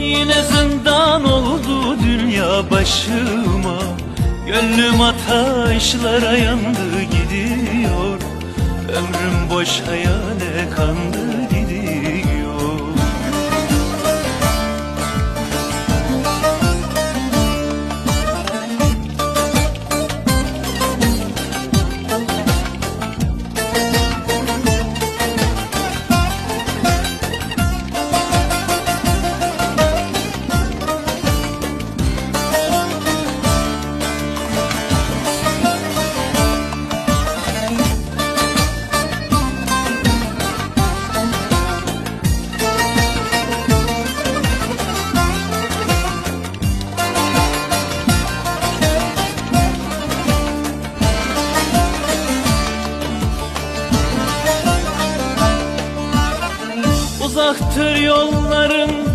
Yine zindan oldu dünya başıma. Gönlüm ateşlere yandı gidiyor. Ömrüm boş hayale kandı Uzaktır yolların